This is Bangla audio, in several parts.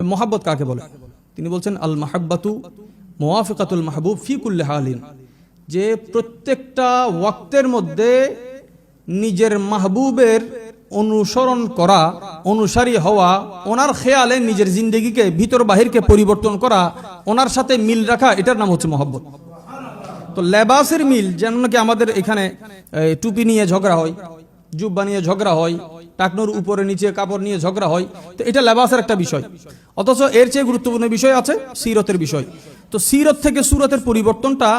মোহাব্বত কাকে বলে? তিনি বলছেন আল মাহাব্বাতু মোয়াফিকাতুল মাহবুব ফি কুল্লে হালিন যে প্রত্যেকটা ওয়াক্তের মধ্যে নিজের মাহবুবের অনুসরণ করা, অনুসারী হওয়া, ওনার খেয়ালে নিজের জিন্দগিকে, ভিতর বাহিরকে পরিবর্তন করা, ওনার সাথে মিল রাখা, এটার নাম হচ্ছে মহব্বত। তো লেবাসের মিল যেমন নাকি আমাদের এখানে টুপি নিয়ে ঝগড়া হয় জুব্বা নিয়ে ঝগড়া হয়, টাকনোর উপরে নিচে কাপড় নিয়ে ঝগড়া হয়। তো এটা লেবাসের একটা বিষয়। অথচ এর চেয়ে গুরুত্বপূর্ণ বিষয় আছে সিরতের বিষয়। তো সিরত থেকে সুরতের পরিবর্তনটা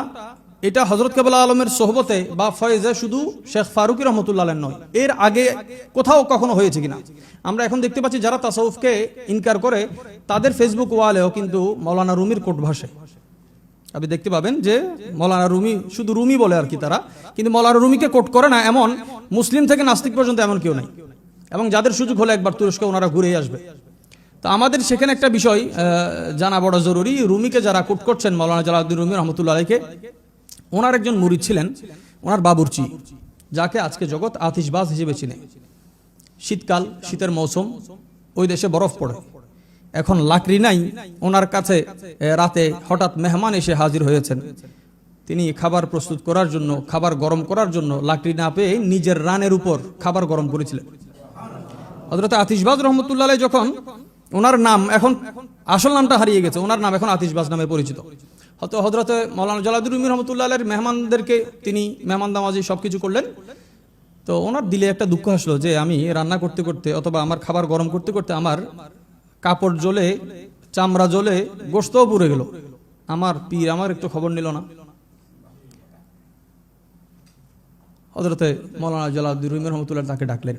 এটা হজরত কেবলা আলমের সোহবতে বা ফয়েজে শুধু শেখ ফারুকি রহমতুল্লাহ নয়, এর আগে কোথাও কখনো হয়েছে কিনা। আমরা এখন দেখতে পাচ্ছি যারা তাসাউফকে ইনকার করে, তাদের ফেসবুক ওয়ালেও কিন্তু মৌলানা রুমির কোট ভাষে আপনি দেখতে পাবেন যে মৌলানা রুমি শুধু রুমি বলে আর কি তারা, কিন্তু মৌলানা রুমিকে কোট করে না, এমন মুসলিম থেকে নাস্তিক পর্যন্ত এমন কেউ নেই। এবং যাদের সুযোগ হলে একবার তুরস্ক ওনারা ঘুরেই আসবে। তো আমাদের সেখানে একটা বিষয় জানা বড় জরুরি। রুমিকে যারা কোট করছেন মৌলানা জালাউদ্দিন রুমি রহমতুল্লাহ আলাইকে, ওনার একজন মুরিদ ছিলেন। ওনার বাবুরচি, যাকে আজকে জগৎ আতিশবাজ হিসেবে চিনে। শীতকাল, শীতের মৌসুম, ওই দেশে বরফ পড়ে। এখন লাকড়ি নাই। ওনার কাছে রাতে হঠাৎ মেহমান এসে হাজির হয়েছেন। তিনি খাবার প্রস্তুত করার জন্য, খাবার গরম করার জন্য লাকড়ি না পেয়ে নিজের রানের উপর খাবার গরম করেছিলেন। হজরত আতিশবাজ রহমতুল্লাহ যখন ওনার নাম এখন, আসল নামটা হারিয়ে গেছে, ওনার নাম এখন আতিশবাজ নামে পরিচিত। হয়তো হজরত মৌলানা জালাদুর রহমতুল্লাহ আলের মেহমানদেরকে তিনি মেহমান দামাজি সব কিছু করলেন। তো ওনার দিলে একটা দুঃখ আসলো যে আমি রান্না করতে করতে অথবা আমার খাবার গরম করতে করতে আমার কাপড় জ্বলে, চামড়া জ্বলে গোস্তও পুড়ে গেল। আমার পীর, আমার একটু খবর নিল না। হজরতে মৌলানা জালাউদ্দিন রুমি রহমতুল্লাহ তাকে ডাকলেন।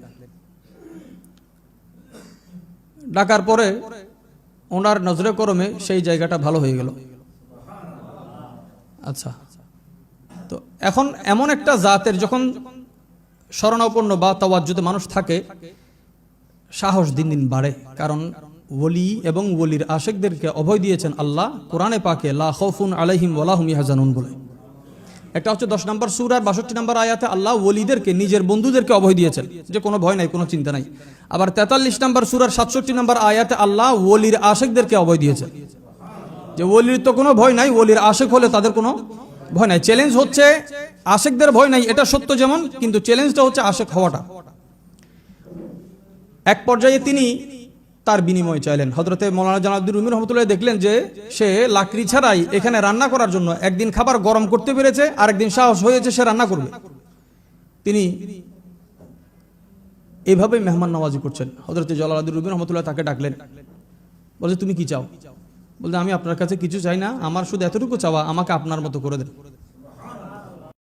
ডাকার পরে ওনার নজরে করমে সেই জায়গাটা ভালো হয়ে গেল। আচ্ছা। তো এখন এমন একটা জাতের যখন শরণাপন্ন বা তাওয়াজ্জুতে মানুষ থাকে, সাহস দিন দিন বাড়ে। কারণ ওলি এবং ওলির আশেকদেরকে অভয় দিয়েছেন আল্লাহ। কোরআনে পাকে, লা খৌফুন আলাইহিম ওয়ালাহুম ইয়াহজানুন বলে। একটা হচ্ছে দশ নম্বর সুর আর বাষট্টি নম্বর আয়াতে আল্লাহ ওলিদেরকে, নিজের বন্ধুদেরকে অভয় দিয়েছেন যে কোনো ভয় নাই, কোনো চিন্তা নাই। আবার তেতাল্লিশ নম্বর সুর আর সাতষট্টি নম্বর আয়াতে আল্লাহ ওলির আশেকদেরকে অভয় দিয়েছেন। যে ওলির তো কোনো ভয় নাই, ওলির আশেক হলে তাদের কোনো ভয় নাই। চ্যালেঞ্জ হচ্ছে আশেকদের ভয় নাই, এটা সত্য যেমন, কিন্তু চ্যালেঞ্জটা হচ্ছে আশেক হওয়াটা। এক পর্যায়ে তিনি তার বিনিময় চাইলেন। হজরতে মৌলানা জানাউদ্দিন রুমি রহমতুল্লাহ দেখলেন যে, সে লাকড়ি ছাড়াই এখানে রান্না করার জন্য একদিন খাবার গরম করতে পেরেছে আর একদিন সাহস হয়েছে সে রান্না করবে। তিনি এভাবে মেহমান নওয়াজি করছেন। হজরতে জলালুদ্দিন রুমি রহমতুল্লাহ তাকে ডাকলেন। বলছে, তুমি কি চাও? বলতে আমি আপনার কাছে কিছু চাই না, আমার শুধু এতটুকু চাওয়া, আমাকে আপনার মতো করে দেন।